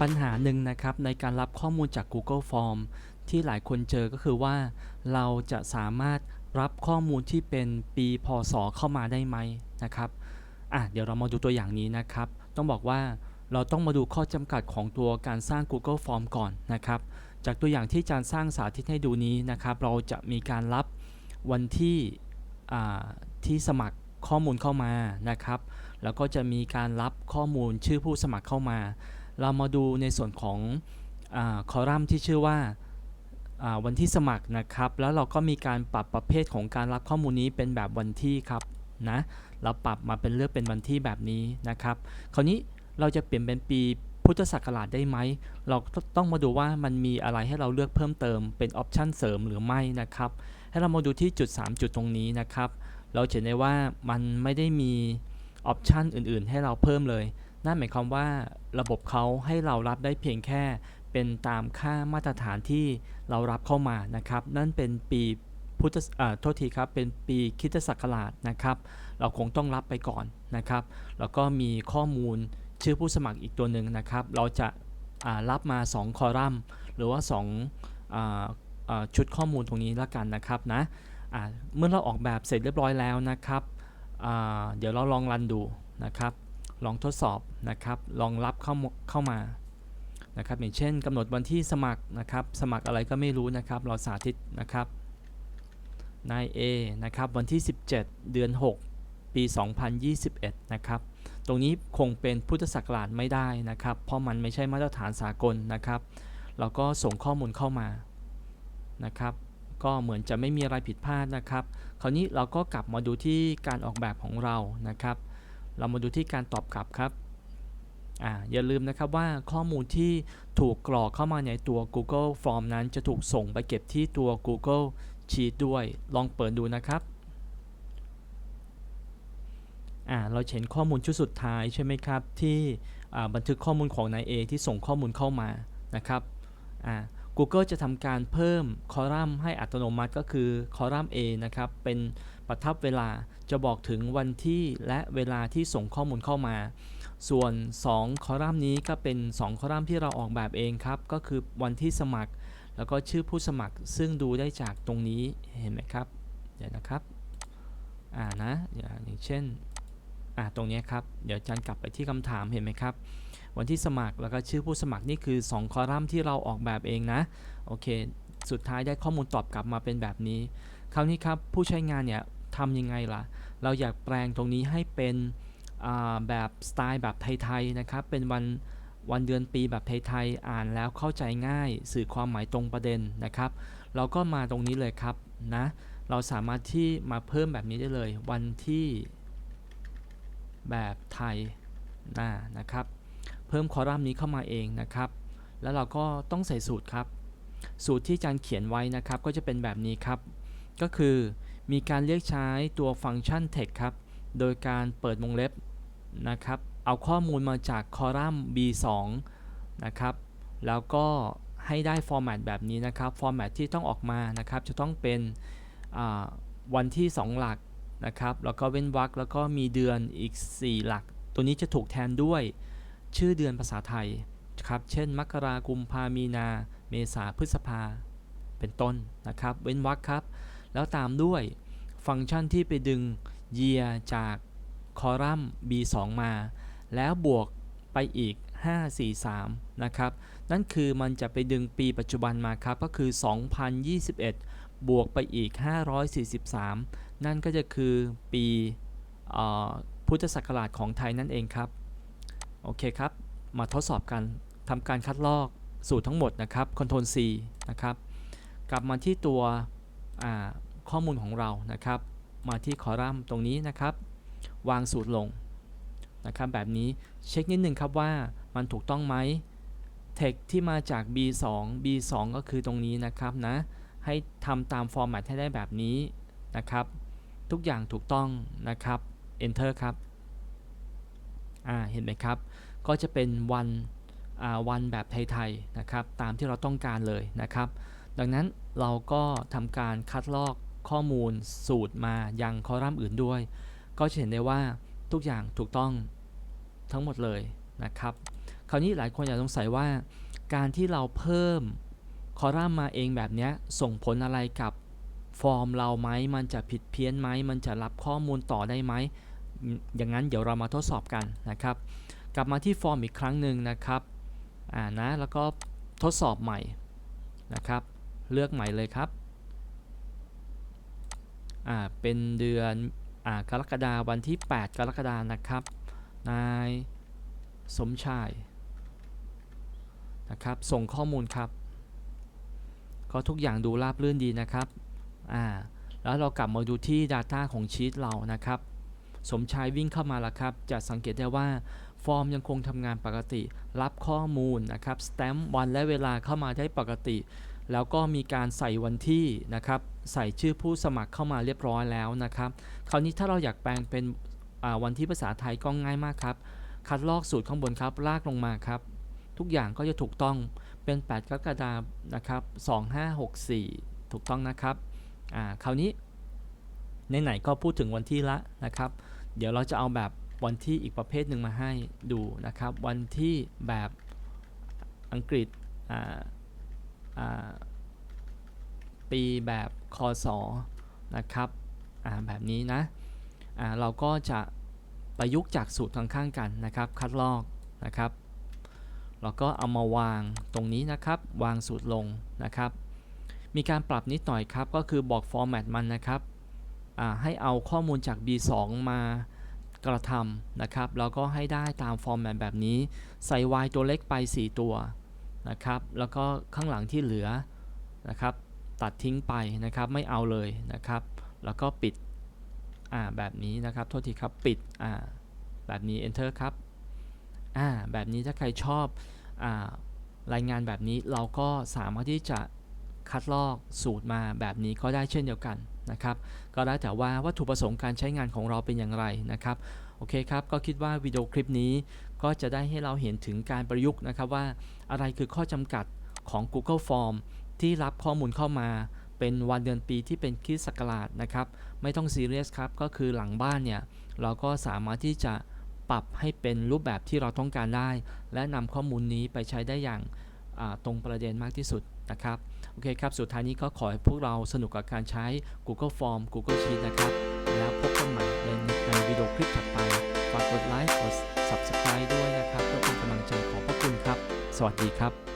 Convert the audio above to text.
ปัญหาหนึ่งนะครับในการรับข้อมูลจาก Google Form ที่หลายคนเจอก็คือว่า เราจะสามารถรับข้อมูลที่เป็นปีพศเข้ามาได้ไหมนะครับอะเดี๋ยวเรามาดูตัวอย่างนี้นะครับ ต้องบอกว่าเราต้องมาดูข้อจำกัดของตัวการสร้าง Google Form ก่อนนะครับ จากตัวอย่างที่อาจารย์สร้างสาธิตให้ดูนี้นะครับ เราจะมีการรับวันที่ที่สมัครข้อมูลเข้ามานะครับ แล้วก็จะมีการรับข้อมูลชื่อผู้สมัครเข้ามา เรามาดูในส่วนของอคอลัมน์ที่ชื่อว่าวันที่สมัครนะครับ แล้วเราก็มีการปรับประเภทของการรับข้อมูลนี้เป็นแบบวันที่ครับนะเราปรับมาเป็นเลือกเป็นวันที่แบบนี้นะครับ คราวนี้เราจะเปลี่ยนเป็นปีพุทธศักราชได้ไหม เราต้องมาดูว่ามันมีอะไรให้เราเลือกเพิ่มเติมเป็นออปชันเสริมหรือไม่นะครับ ให้เรามาดูที่จุด 3 จุดตรงนี้นะครับ เราเห็นได้ว่ามันไม่ได้มีออปชันอื่น ๆ ให้เราเพิ่มเลย นั่นหมายความว่าระบบเขาให้เรารับได้เพียงแค่เป็นตามค่ามาตรฐานที่เรารับเข้ามานะครับ นั่นเป็นปีพุทธอ่าโทษทีครับเป็นปีคิตศักราชนะครับ เราคงต้องรับไปก่อนนะครับ แล้วก็มีข้อมูลชื่อผู้สมัครอีกตัวหนึ่งนะครับ เราจะารับมา 2 คอลัมน์ หรือว่า2ออชุดข้อมูลตรงนี้ละกันนะครับนะเมื่อเราออกแบบเสร็จเรียบร้อยแล้วนะครับ เดี๋ยวเราลองรันดูนะครับ ลองทดสอบนะครับลองรับเข้ามาเข้ามานะครับอย่างเช่นกำหนดวันที่สมัครนะครับ สมัครอะไรก็ไม่รู้นะครับ เราสาธิตนะครับนาย A นะครับวันที่ 17 เดือน 6 ปี 2021 นะครับ ตรงนี้คงเป็นพุทธศักราชไม่ได้นะครับ เพราะมันไม่ใช่มาตรฐานสากลนะครับ เราก็ส่งข้อมูลเข้ามานะครับ ก็เหมือนจะไม่มีอะไรผิดพลาดนะครับ คราวนี้เราก็กลับมาดูที่การออกแบบของเรานะครับ เรามาดูที่การตอบกลับครับออย่าลืมนะครับว่าข้อมูลที่ถูกกรอกเข้ามาในตัว Google Form นั้นจะถูกส่งไปเก็บที่ตัว Google Sheet ด้วย ลองเปิดดูนะครับเราเห็นข้อมูลชุดสุดท้ายใช่ไหมครับ ที่บันทึกข้อมูลของนาย A ที่ส่งข้อมูลเข้ามานะครับ Google จะทำการเพิ่มคอลัมน์ให้อัตโนมัติก็คือคอลัมน์ A นะครับ เป็น ประทับเวลาจะบอกถึงวันที่และเวลาที่ส่งข้อมูลเข้ามา ส่วน 2 คอลัมน์นี้ก็เป็น 2 คอลัมน์ที่เราออกแบบเองครับ ก็คือวันที่สมัคร แล้วก็ชื่อผู้สมัครซึ่งดูได้จากตรงนี้เห็นไหมครับ เดี๋ยวนะครับ อ่านะอย่างเช่นอ่าตรงนี้ครับ เดี๋ยวอาจารย์กลับไปที่คำถามเห็นไหมครับ วันที่สมัครแล้วก็ชื่อผู้สมัครนี่คือ 2 คอลัมน์ที่เราออกแบบเองนะโอเค สุดท้ายได้ข้อมูลตอบกลับมาเป็นแบบนี้คราวนี้ครับผู้ใช้งานเนี่ย ทำยังไงล่ะ เราอยากแปลงตรงนี้ให้เป็นแบบสไตล์แบบไทยๆนะครับ เป็นวันวันเดือนปีแบบไทยๆ อ่านแล้วเข้าใจง่าย สื่อความหมายตรงประเด็นนะครับ เราก็มาตรงนี้เลยครับนะ เราสามารถที่มาเพิ่มแบบนี้ได้เลย วันที่แบบไทยนะนะครับ เพิ่มคอลัมน์นี้เข้ามาเองนะครับ แล้วเราก็ต้องใส่สูตรครับ สูตรที่อาจารย์เขียนไว้นะครับ ก็จะเป็นแบบนี้ครับ ก็คือ มีการเรียกใช้ตัวฟังก์ชัน text ครับ โดยการเปิดวงเล็บนะครับ เอาข้อมูลมาจากคอลัมน์ B2 นะครับ แล้วก็ให้ได้ฟอร์แมตแบบนี้นะครับ ฟอร์แมตที่ต้องออกมานะครับ จะต้องเป็นวันที่ 2 หลักนะครับ แล้วก็เว้นวรรค แล้วก็มีเดือนอีก 4 หลัก ตัวนี้จะถูกแทนด้วยชื่อเดือนภาษาไทยครับ เช่น มกรากุมภามีนา เมษาพฤษภา เป็นต้นนะครับ เว้นวรรคครับ แล้วตามด้วยฟังก์ชันที่ไปดึง year จากคอลัมน์ B2 มา แล้วบวกไปอีก 543 นะครับ นั่นคือมันจะไปดึงปีปัจจุบันมาครับ ก็คือ 2021 บวกไปอีก 543 นั่นก็จะคือปีพุทธศักราชของไทยนั่นเองครับ โอเคครับ มาทดสอบกันทำการคัดลอกสูตรทั้งหมดนะครับ Ctrl C นะครับ กลับมาที่ตัว ข้อมูลของเรานะครับ มาที่คอลัมน์ตรงนี้นะครับ วางสูตรลงนะครับแบบนี้เช็คนิดนึงครับว่ามันถูกต้องไหม text ที่มาจาก B2 B2 ก็คือตรงนี้นะครับนะ ให้ทำตามฟอร์แมตให้ได้แบบนี้นะครับ ทุกอย่างถูกต้องนะครับ enter ครับอ่าเห็นไหมครับ ก็จะเป็นวันอ่าวันแบบไทยๆนะครับ ตามที่เราต้องการเลยนะครับ ดังนั้นเราก็ทำการคัดลอก ข้อมูลสูตรมายังคอลัมน์อื่นด้วย ก็จะเห็นได้ว่าทุกอย่างถูกต้องทั้งหมดเลยนะครับ คราวนี้หลายคนอยากสงสัยว่า การที่เราเพิ่มคอลัมน์มาเองแบบนี้ส่งผลอะไรกับฟอร์มเราไหมมันจะผิดเพี้ยนไหมมันจะรับข้อมูลต่อได้ไหมอืมอย่างนั้นเดี๋ยวเรามาทดสอบกันนะครับ กลับมาที่ฟอร์มอีกครั้งหนึ่งนะครับอ่านะแล้วก็ทดสอบใหม่นะครับ เลือกใหม่เลยครับ อ่าเป็นเดือนอ่ากรกฎาวันที่ 8 กรกฎานะครับ นายสมชายนะครับส่งข้อมูลครับ ก็ทุกอย่างดูราบรื่นดีนะครับอ่าแล้วเรากลับมาดูที่ Data ของชีตเรานะครับ สมชายวิ่งเข้ามาแล้วครับ จะสังเกตได้ว่าฟอร์มยังคงทำงานปกติ รับข้อมูลนะครับสแตมป์วันและเวลาเข้ามาได้ปกติ แล้วก็มีการใส่วันที่นะครับ ใส่ชื่อผู้สมัครเข้ามาเรียบร้อยแล้วนะครับ คราวนี้ถ้าเราอยากแปลงเป็นวันที่ภาษาไทยก็ง่ายมากครับ คัดลอกสูตรข้างบนครับ ลากลงมาครับ ทุกอย่างก็จะถูกต้องเป็น 8 กรกฎาคมนะครับ 2564 ถูกต้องนะครับอ่าคราวนี้ไหนๆก็พูดถึงวันที่ละนะครับ เดี๋ยวเราจะเอาแบบวันที่อีกประเภทหนึ่งมาให้ดูนะครับ วันที่แบบอังกฤษอ่า ปีแบบคศนะครับอ่าแบบนี้นะอ่าเราก็จะประยุกต์จากสูตรข้างๆกันนะครับ คัดลอกนะครับเราก็เอามาวางตรงนี้นะครับ วางสูตรลงนะครับ มีการปรับนิดหน่อยครับ ก็คือบอกฟอร์แมตมันนะครับอ่าให้เอาข้อมูลจาก B2 มากระทำนะครับ แล้วก็ให้ได้ตามฟอร์แมตแบบนี้ ใส่ y ตัวเล็กไป 4 ตัว นะครับ แล้วก็ข้างหลังที่เหลือนะครับ ตัดทิ้งไปนะครับ ไม่เอาเลยนะครับ แล้วก็ปิดอ่าแบบนี้นะครับ โทษทีครับ ปิดอ่าแบบนี้ enter ครับอ่าแบบนี้ถ้าใครชอบอ่ารายงานแบบนี้เราก็สามารถที่จะคัดลอกสูตรมาแบบนี้ก็ได้เช่นเดียวกันนะครับ ก็ได้วแต่ว่าวัตถุประสงค์การใช้งานของเราเป็นอย่างไรนะครับ โอเคครับ ก็คิดว่าวิดีโอคลิปนี้ ก็จะได้ให้เราเห็นถึงการประยุกต์นะครับว่าอะไรคือข้อจำกัดของ Google Form ที่รับข้อมูลเข้ามาเป็นวันเดือนปีที่เป็นคริสต์ศักราชนะครับ ไม่ต้องซีเรียสครับ ก็คือหลังบ้านเนี่ย เราก็สามารถที่จะปรับให้เป็นรูปแบบที่เราต้องการได้ และนำข้อมูลนี้ไปใช้ได้อย่างตรงประเด็นมากที่สุดนะครับ โอเคครับ สุดท้ายนี้ก็ขอให้พวกเราสนุกกับการใช้ Google Form Google Sheet นะครับ แล้วพบกันใหม่ในในวิดีโอคลิปถัดไป ฝากกดไลค์กด Subscribe ด้วยนะครับเพื่อเป็นกำลังใจของพวกคุณครับ สวัสดีครับ